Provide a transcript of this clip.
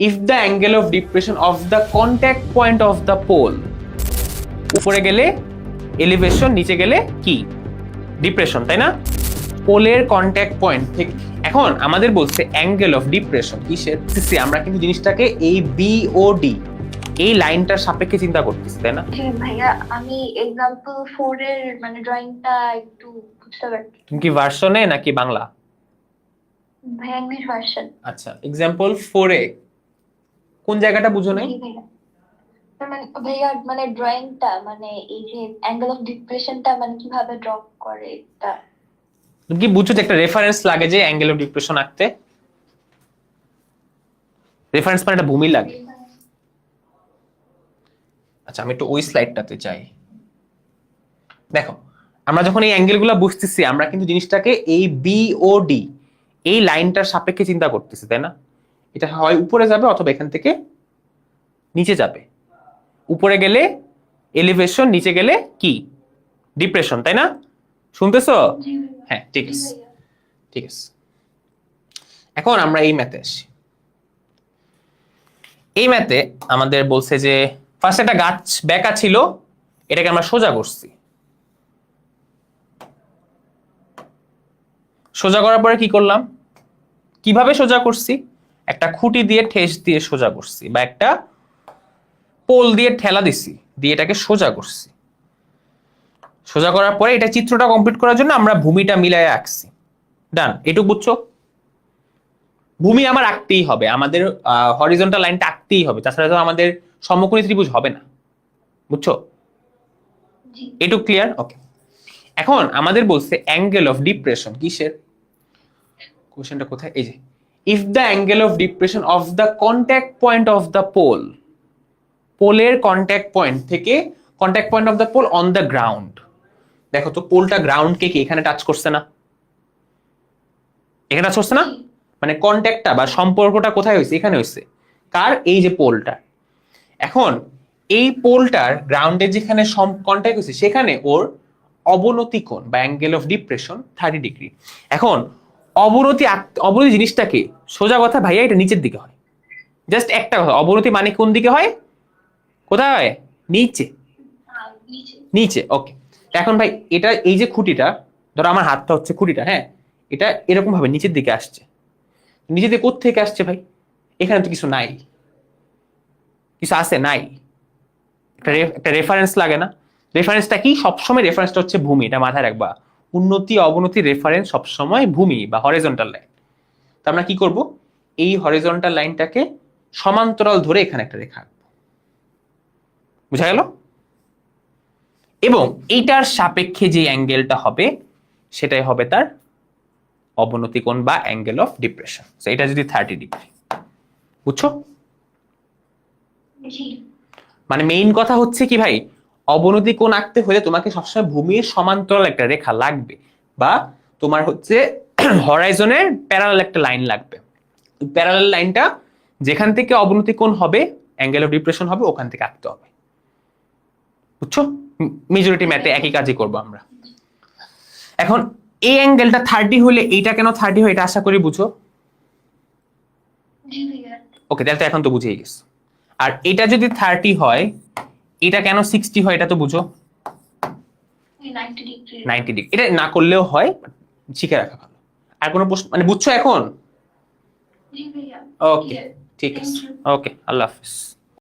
If the angle of depression of the contact point of the pole উপরে গেলে elevation নিচে গেলে কি? ডিপ্রেশন তাই না? পোলের কন্ট্যাক্ট পয়েন্ট ঠিক। এখন আমাদের বলছে অ্যাঙ্গেল অফ ডিপ্রেশন কিসের? সি আমরা কিন্তু জিনিসটাকে এই বি ও ডি এই লাইনটার সাপেক্ষে চিন্তা করতেছি তাই না? হ্যাঁ ভাইয়া আমি এক্সাম্পল ফোর এর মানে ড্রয়িংটা একটু বুঝতে পারছি। তুমি কি ভার্সনে নাকি বাংলা? ভাইয়া ইংলিশ ভার্সন আচ্ছা এক্সাম্পল ফোরে কোন জায়গাটা বুঝো নাই? ভাইয়া মানে মানে ড্রয়িংটা মানে এই যে অ্যাঙ্গেল অফ ডিপ্রেশনটা মানে কীভাবে ড্র করে তুমি কি বুঝছ একটা রেফারেন্স লাগে যে অ্যাঙ্গেল অফ ডিপ্রেশন আঁকতে? রেফারেন্স মানে একটা ভূমি লাগে। আচ্ছা আমি একটু ওই স্লাইডটাতে যাই। দেখো আমরা যখন এই অ্যাঙ্গেলগুলো বুঝতেছি আমরা কিন্তু জিনিসটাকে এই বি ও ডি এই লাইনটার সাপেক্ষে চিন্তা করতেছি তাই না? এটা হয় উপরে যাবে অথবা এখান থেকে নিচে যাবে। উপরে গেলে এলিভেশন নিচে গেলে কি? ডিপ্রেশন তাই না? শুনতেছো? হ্যাঁ ঠিক আছে। ঠিক আছে। এখন আমরা এই ম্যাথে আসি। এই ম্যাথে আমাদের বলছে যে ফার্স্ট একটা গাছ বেঁকা ছিল এটাকে আমরা সোজা করছি। সোজা করার পরে কি করলাম? কীভাবে সোজা করছি? একটা খুঁটি দিয়ে ঠেস দিয়ে সোজা করছি বা একটা পোল দিয়ে ঠেলা দিছি দিয়ে এটাকে সোজা করছি। সোজা করার পরে এটা চিত্রটা কমপ্লিট করার জন্য আমরা ভূমিটা মিলায় আঁকছি। ডান এটুকু বুঝছ? ভূমি আমার আঁকতেই হবে আমাদের হরিজন্টাল লাইনটা আঁকতেই হবে তাছাড়া তো আমাদের সমকোণী ত্রিভুজ হবে না। বুঝছ? জি। এটুকু ক্লিয়ার ওকে এখন আমাদের বলছে অ্যাঙ্গেল অফ ডিপ্রেশন কিসের? কোশ্চেনটা কোথায়? এই যে if the angle of depression of the contact point of the pole পোলের কন্ট্যাক্ট পয়েন্ট থেকে contact point of the pole on the ground দেখো তো পোলটা গ্রাউন্ডকে কি এখানে টাচ করছে না। এখানে টাচ করছে না? মানে কন্ট্যাক্টটা বা সম্পর্কটা কোথায় হয়েছে? এখানে হয়েছে। কার? এই যে পোলটা এখন এই পোলটার গ্রাউন্ডে যেখানে কন্ট্যাক্ট হয়েছে, সেখানে ওর অবনতি কোণ বা angle of depression thirty degree এখন অবনতি অবনতি জিনিসটাকে সোজা কথা ভাইয়া এটা নিচের দিকে হয়। জাস্ট একটা কথা, অবনতি মানে কোন দিকে হয়? কোথায় হয়? নিচে। নিচে ওকে এখন ভাই, এটা এই যে খুঁটিটা, ধরো আমার হাতটা হচ্ছে খুঁটিটা হ্যাঁ? এটা এরকম ভাবে নিচের দিকে আসছে। নিচের দিকে থেকে আসছে ভাই? এখানে তো কিছু নাই। কিছু আছে? নাই। একটা রেফারেন্স লাগে না। রেফারেন্সটা কি? সবসময় রেফারেন্সটা হচ্ছে ভূমি, এটা মাথায় রাখবা। উন্নতি, অবনতি রেফারেন্স সবসময় ভূমি বা হরিজন্টাল লাইন তা আমরা কি করব? এই হরিজন্টাল লাইনটাকে সমান্তরাল ধরে এখানে একটা রেখা আঁকবো। বুঝা গেল? এবং এইটার সাপেক্ষে যে অ্যাঙ্গেলটা হবে সেটাই হবে তার অবনতি কোণ বা অ্যাঙ্গেল অফ ডিপ্রেশন এটা যদি থার্টি ডিগ্রি বুঝছ? মানে মেইন কথা হচ্ছে কি ভাই অবনতি কোণ আঁকতে হলে তোমাকে সবসময় ভূমির সমান্তরাল একটা রেখা লাগবে বা তোমার হচ্ছে হরাইজনের প্যারালাল একটা লাইন লাগবে। প্যারালাল লাইনটা যেখান থেকে অবনতি কোণ হবে অ্যাঙ্গেল অফ ডিপ্রেশন হবে ওখান থেকে আঁকতে হবে। বুঝছ? মেজরিটি ম্যাথে একই কাজই করব আমরা। এখন এই অ্যাঙ্গেলটা থার্টি হলে এইটা কেন থার্টি হয় এটা আশা করি বুঝো? ওকে তাহলে তো এখন তো বুঝেই গেছো। আর এটা যদি থার্টি হয় এটা কেন সিক্সটি হয় এটা তো বুঝো? নাইনটি ডিগ্রি এটা না করলেও হয় শিখে রাখা ভালো। আর কোনো প্রশ্ন মানে বুঝছ এখন? ওকে ঠিক আছে। ওকে আল্লাহ হাফিজ।